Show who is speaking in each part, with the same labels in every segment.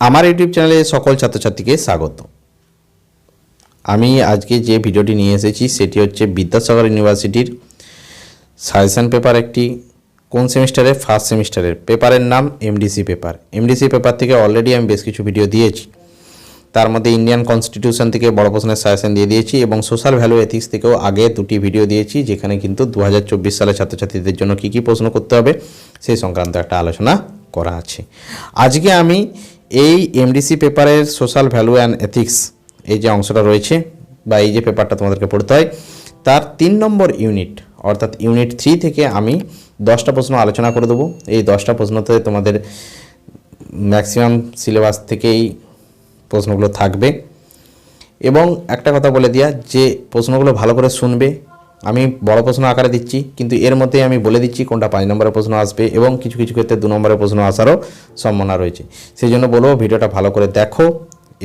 Speaker 1: আমার ইউটিউব চ্যানেলে সকল ছাত্রছাত্রীকে স্বাগত। আমি আজকে যে ভিডিওটি নিয়ে এসেছি, সেটি হচ্ছে বিদ্যাসাগর ইউনিভার্সিটির সাজেশন পেপার একটি। কোন সেমিস্টারে? ফার্স্ট সেমিস্টারের পেপারের নাম এমডিসি পেপার। এমডিসি পেপার থেকে অলরেডি আমি বেশ কিছু ভিডিও দিয়েছি। তার মধ্যে ইন্ডিয়ান কনস্টিটিউশন থেকে বড় প্রশ্নের সাজেশন দিয়ে দিয়েছি এবং সোশ্যাল ভ্যালু এথিক্স থেকেও আগে দুটি ভিডিও দিয়েছি, যেখানে কিন্তু দু সালে ছাত্রছাত্রীদের জন্য কী কী প্রশ্ন করতে হবে, সেই সংক্রান্ত একটা আলোচনা করা আছে। আজকে আমি এই এমডিসি পেপারের সোশ্যাল ভ্যালু অ্যান্ড এথিক্স এই যে অংশটা রয়েছে বা এই যে পেপারটা তোমাদেরকে পড়তে হয়, তার তিন নম্বর ইউনিট অর্থাৎ ইউনিট থ্রি থেকে আমি দশটা প্রশ্ন আলোচনা করে দেবো। এই দশটা প্রশ্নতে তোমাদের ম্যাক্সিমাম সিলেবাস থেকেই প্রশ্নগুলো থাকবে। এবং একটা কথা বলে দিয়া, যে প্রশ্নগুলো ভালো করে শুনবে আমি বড় প্রশ্ন আকারে দিচ্ছি, কিন্তু এর মধ্যে আমি বলে দিচ্ছি কোনটা পাঁচ নম্বরের প্রশ্ন আসবে এবং কিছু কিছু ক্ষেত্রে দু নম্বরের প্রশ্ন আসারও সম্ভাবনা রয়েছে। সেই জন্য বলব ভিডিওটা ভালো করে দেখো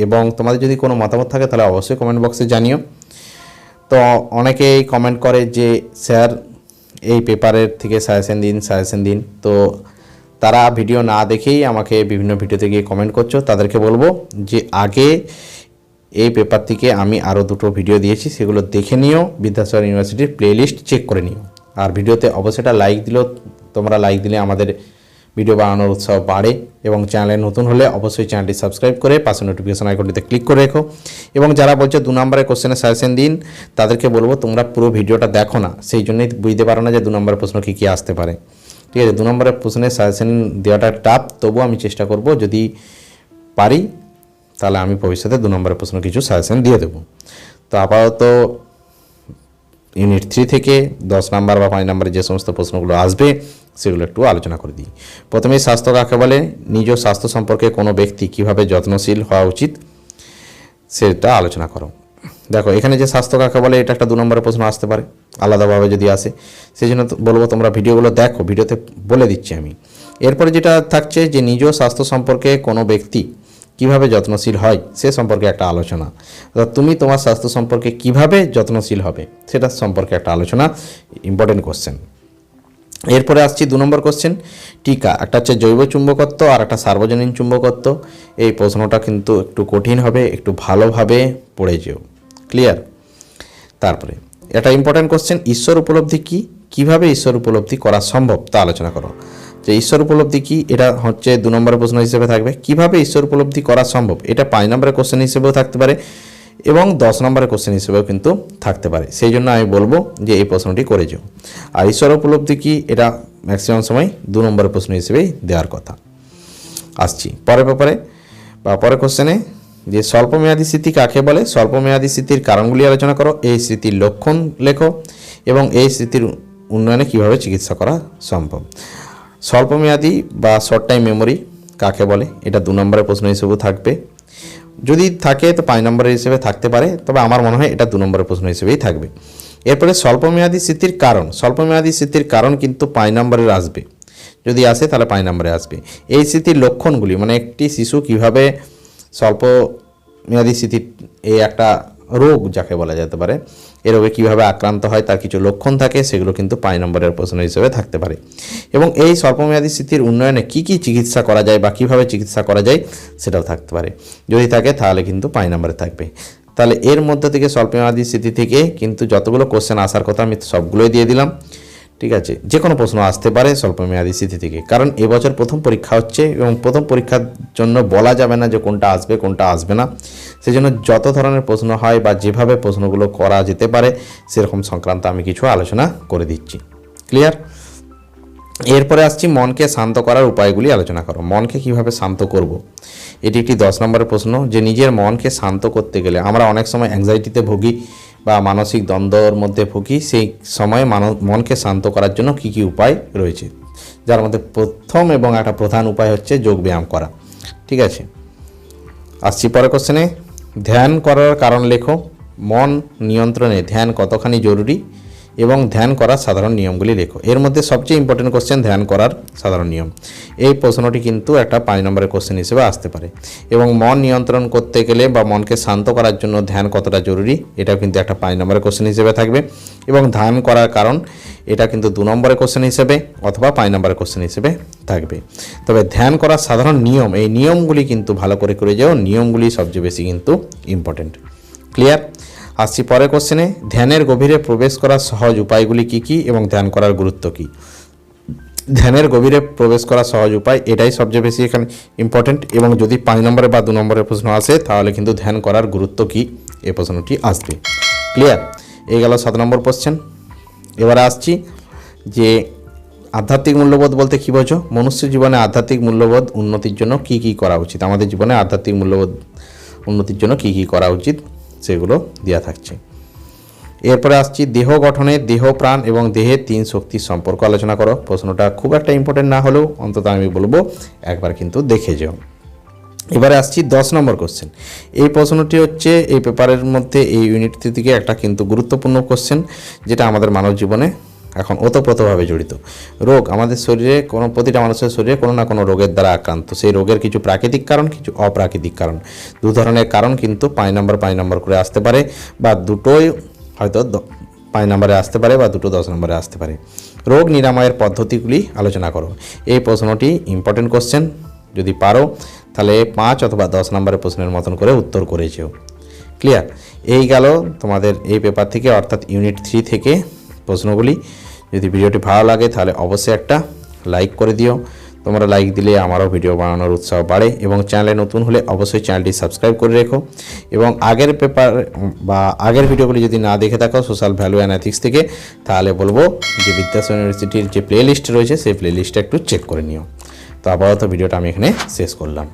Speaker 1: এবং তোমাদের যদি কোনো মতামত থাকে তাহলে অবশ্যই কমেন্ট বক্সে জানিও। তো অনেকেই কমেন্ট করে যে, স্যার, এই পেপারের থেকে সাজেশন দিন সাজেশন দিন। তো তারা ভিডিও না দেখেই আমাকে বিভিন্ন ভিডিওতে গিয়ে কমেন্ট করছ। তাদেরকে বলব যে, আগে এই পেপার থেকে আমি আরও দুটো ভিডিও দিয়েছি, সেগুলো দেখে নিও, বিদ্যাসাগর ইউনিভার্সিটির প্লেলিস্ট চেক করে নিও। আর ভিডিওতে অবশ্যই লাইক দিলেও, তোমরা লাইক দিলে আমাদের ভিডিও বানানোর উৎসাহ বাড়ে এবং চ্যানেলে নতুন হলে অবশ্যই চ্যানেলটি সাবস্ক্রাইব করে পাশে নোটিফিকেশন আইকনটিতে ক্লিক করে রেখো। এবং যারা বলছে দু নম্বরের কোশ্চেনের সাজেশন দিন, তাদেরকে বলব তোমরা পুরো ভিডিওটা দেখো না, সেই জন্যই বুঝতে পারো না যে দু নম্বরের প্রশ্ন কী কী আসতে পারে। ঠিক আছে, দু নম্বরের প্রশ্নের সাজেশন দেওয়াটা টাফ তবুও আমি চেষ্টা করব যদি পারি তাহলে আমি ভবিষ্যতে দু নম্বরের প্রশ্ন কিছু সাজেশন দিয়ে দেবো। তো আপাতত ইউনিট থ্রি থেকে দশ নাম্বার বা পাঁচ নাম্বারের যে সমস্ত প্রশ্নগুলো আসবে, সেগুলো একটু আলোচনা করে দিই। প্রথমেই স্বাস্থ্য কাকে বলে নিজ স্বাস্থ্য সম্পর্কে কোনো ব্যক্তি কীভাবে যত্নশীল হওয়া উচিত, সেটা আলোচনা করো। দেখো, এখানে যে স্বাস্থ্য কাকে বলে এটা একটা দু নম্বরের প্রশ্ন আসতে পারে, আলাদাভাবে যদি আসে। সেই জন্য বলব তোমরা ভিডিওগুলো দেখো, ভিডিওতে বলে দিচ্ছি আমি। এরপরে যেটা থাকছে যে নিজ স্বাস্থ্য সম্পর্কে কোনো ব্যক্তি কীভাবে যত্নশীল হয়, সে সম্পর্কে একটা আলোচনা। অর্থাৎ তুমি তোমার স্বাস্থ্য সম্পর্কে কীভাবে যত্নশীল হবে, সেটা সম্পর্কে একটা আলোচনা ইম্পর্টেন্ট কোশ্চেন এরপরে আসছি দু নম্বর কোশ্চেন টিকা। একটা হচ্ছে জৈব চুম্বকত্ব আর একটা সার্বজনীন চুম্বকত্ব। এই প্রশ্নটা কিন্তু একটু কঠিন হবে, একটু ভালোভাবে পড়ে যেও। ক্লিয়ার তারপরে এটা ইম্পর্ট্যান্ট কোশ্চেন ঈশ্বর উপলব্ধি কি? কীভাবে ঈশ্বর উপলব্ধি করা সম্ভব? তা আলোচনা করো। যে ঈশ্বর উপলব্ধি কি? এটা হচ্ছে দু নম্বর প্রশ্ন হিসেবে থাকবে। কীভাবে ঈশ্বর উপলব্ধি করা সম্ভব? এটা পাঁচ নম্বরের কোশ্চেন হিসেবেও থাকতে পারে এবং দশ নম্বরের কোশ্চেন হিসেবেও কিন্তু থাকতে পারে। সেই জন্য আমি বলব যে এই প্রশ্নটি করে যাও। আর ঈশ্বর উপলব্ধি কি? এটা ম্যাক্সিমাম সময় দু নম্বরের প্রশ্ন হিসেবেই দেওয়ার কথা। আসছি। পরের ব্যাপারে বা পরের কোশ্চেনে যে স্বল্পমেয়াদী স্মৃতি কাকে বলে? স্বল্পমেয়াদী স্মৃতির কারণগুলি আলোচনা করো। এই স্মৃতির লক্ষণ লেখো এবং এই স্মৃতির উন্নয়নে কীভাবে চিকিৎসা করা সম্ভব? স্বল্পমেয়াদী বা শর্ট টাইম মেমোরি কাকে বলে? এটা দু নম্বরের প্রশ্ন হিসেবেও থাকবে। যদি থাকে, তো পাঁচ নম্বরের হিসেবে থাকতে পারে, তবে আমার মনে হয় এটা দু নম্বরের প্রশ্ন হিসেবেই থাকবে। এরপরে স্বল্পমেয়াদী স্মৃতির কারণ। স্বল্পমেয়াদী স্মৃতির কারণ কিন্তু পাঁচ নম্বরের আসবে। যদি আসে, তাহলে পাঁচ নম্বরে আসবে। এই স্মৃতির লক্ষণগুলি মানে একটি শিশু কীভাবে স্বল্প মেয়াদী স্মৃতির এই একটা রোগ যাকে বলা যেতে পারে। এ রোগে কীভাবে আক্রান্ত হয়, তার কিছু লক্ষণ থাকে, সেগুলো কিন্তু পাঁচ নম্বরের প্রশ্ন হিসেবে থাকতে পারে। এবং এই স্বল্পমেয়াদী স্থিতির উন্নয়নে কি কি চিকিৎসা করা যায় বা কীভাবে চিকিৎসা করা যায়, সেটাও থাকতে পারে। যদি থাকে, তাহলে কিন্তু পাঁচ নম্বরে থাকবে। তাহলে এর মধ্যে থেকে স্বল্পমেয়াদী স্থিতি থেকে কিন্তু যতগুলো কোশ্চেন আসার কথা আমি সবগুলোই দিয়ে দিলাম। ঠিক আছে? যে কোনো প্রশ্ন আসতে পারে স্বল্পমেয়াদী স্থিতি থেকে। কারণ এবছর প্রথম পরীক্ষা হচ্ছে এবং প্রথম পরীক্ষার জন্য বলা যাবে না যে কোনটা আসবে কোনটা আসবে না। সেই জন্য যত ধরনের প্রশ্ন হয় বা যেভাবে প্রশ্নগুলো করা যেতে পারে, সেরকম সংক্রান্ত আমি কিছু আলোচনা করে দিচ্ছি। ক্লিয়ার এরপরে আসছি, মনকে শান্ত করার উপায়গুলি আলোচনা করো। মনকে কীভাবে শান্ত করব। এটি একটি দশ নম্বরের প্রশ্ন। যে নিজের মনকে শান্ত করতে গেলে আমরা অনেক সময় অ্যাংজাইটিতে ভুগি বা মানসিক দ্বন্দ্বর মধ্যে ভুগি, সেই সময়ে মনকে শান্ত করার জন্য কি কি উপায় রয়েছে? যার মধ্যে প্রথম এবং একটা প্রধান উপায় হচ্ছে যোগ ব্যায়াম করা। ঠিক আছে? আসছি পরের কোশ্চেনে ধ্যান করার কারণ লেখো। মন নিয়ন্ত্রণে ধ্যান কতখানি জরুরি? এবং ধ্যান করার সাধারণ নিয়মগুলি লেখো এর মধ্যে সবচেয়ে ইম্পর্টেন্ট কোশ্চেন ধ্যান করার সাধারণ নিয়ম। এই প্রশ্নটি কিন্তু একটা পাঁচ নম্বরের কোশ্চেন হিসেবে আসতে পারে। এবং মন নিয়ন্ত্রণ করতে গেলে বা মনকে শান্ত করার জন্য ধ্যান কতটা জরুরি, এটাও কিন্তু একটা পাঁচ নম্বরের কোশ্চেন হিসেবে থাকবে। এবং ধ্যান করার কারণ, এটা কিন্তু দু নম্বরের কোশ্চেন হিসেবে অথবা পাঁচ নম্বরের কোশ্চেন হিসেবে থাকবে। তবে ধ্যান করার সাধারণ নিয়ম, এই নিয়মগুলি কিন্তু ভালো করে করে যাও, নিয়মগুলি সবচেয়ে বেশি কিন্তু ইম্পর্টেন্ট ক্লিয়ার আসছি পরের কোশ্চেনে, ধ্যানের গভীরে প্রবেশ করার সহজ উপায়গুলি কী কী এবং ধ্যান করার গুরুত্ব কী? ধ্যানের গভীরে প্রবেশ করার সহজ উপায় এটাই সবচেয়ে বেশি এখানে ইম্পর্টেন্ট এবং যদি পাঁচ নম্বরে বা দু নম্বরের প্রশ্ন আসে, তাহলে কিন্তু ধ্যান করার গুরুত্ব কী? এই প্রশ্নটি আসবে। ক্লিয়ার এই গেল সাত নম্বর কোশ্চেন এবারে আসছি যে, আধ্যাত্মিক মূল্যবোধ বলতে কী বোঝো? মনুষ্য জীবনে আধ্যাত্মিক মূল্যবোধ উন্নতির জন্য কী কী করা উচিত? আমাদের জীবনে আধ্যাত্মিক মূল্যবোধ উন্নতির জন্য কী কী করা উচিত? সেগুলো দেওয়া থাকছে। এরপরে আসছি, দেহ গঠনে দেহ, প্রাণ এবং দেহের তিন শক্তির সম্পর্ক আলোচনা করো। প্রশ্নটা খুব একটা ইম্পর্টেন্ট না হলেও অন্তত আমি বলব, একবার কিন্তু দেখে যাও। এবারে আসছি দশ নম্বর কোশ্চেন এই প্রশ্নটি হচ্ছে, এই পেপারের মধ্যে এই ইউনিটটি থেকে একটা কিন্তু গুরুত্বপূর্ণ কোশ্চেন যেটা আমাদের মানব জীবনে এখন ওতপ্রোতভাবে জড়িত। রোগ আমাদের শরীরে কোনো প্রতিটা মানুষের শরীরে কোনো না কোনো রোগের দ্বারা আক্রান্ত। সেই রোগের কিছু প্রাকৃতিক কারণ, কিছু অপ্রাকৃতিক কারণ। দু ধরনের কারণ কিন্তু পাঁচ নম্বর পাঁচ নম্বর করে আসতে পারে বা দুটোই হয়তো পাঁচ নম্বরে আসতে পারে বা দুটো দশ নম্বরে আসতে পারে। রোগ নিরাময়ের পদ্ধতিগুলি আলোচনা করো। এই প্রশ্নটি ইম্পর্টেন্ট কোশ্চেন যদি পারো, তাহলে পাঁচ অথবা দশ নম্বরের প্রশ্নের মতন করে উত্তর করে যেও। ক্লিয়ার এই গেল তোমাদের এই পেপার থেকে, অর্থাৎ ইউনিট থ্রি থেকে প্রশ্নগুলি যদি ভিডিওটি ভালো লাগে, তাহলে অবশ্যই একটা লাইক করে দিও। তোমরা লাইক দিলে আমারও ভিডিও বানানোর উৎসাহ বাড়ে এবং চ্যানেলে নতুন হলে অবশ্যই চ্যানেলটি সাবস্ক্রাইব করে রেখো। এবং আগের পেপার বা আগের ভিডিওগুলি যদি না দেখে থাকো সোশ্যাল ভ্যালু অ্যান্ড এথিক্স থেকে, তাহলে বলব যে বিদ্যাসাগর ইউনিভার্সিটির যে প্লেলিস্ট রয়েছে, সেই প্লে লিস্টটা একটু চেক করে নিও। তো আপাতত ভিডিওটা আমি এখানে শেষ করলাম।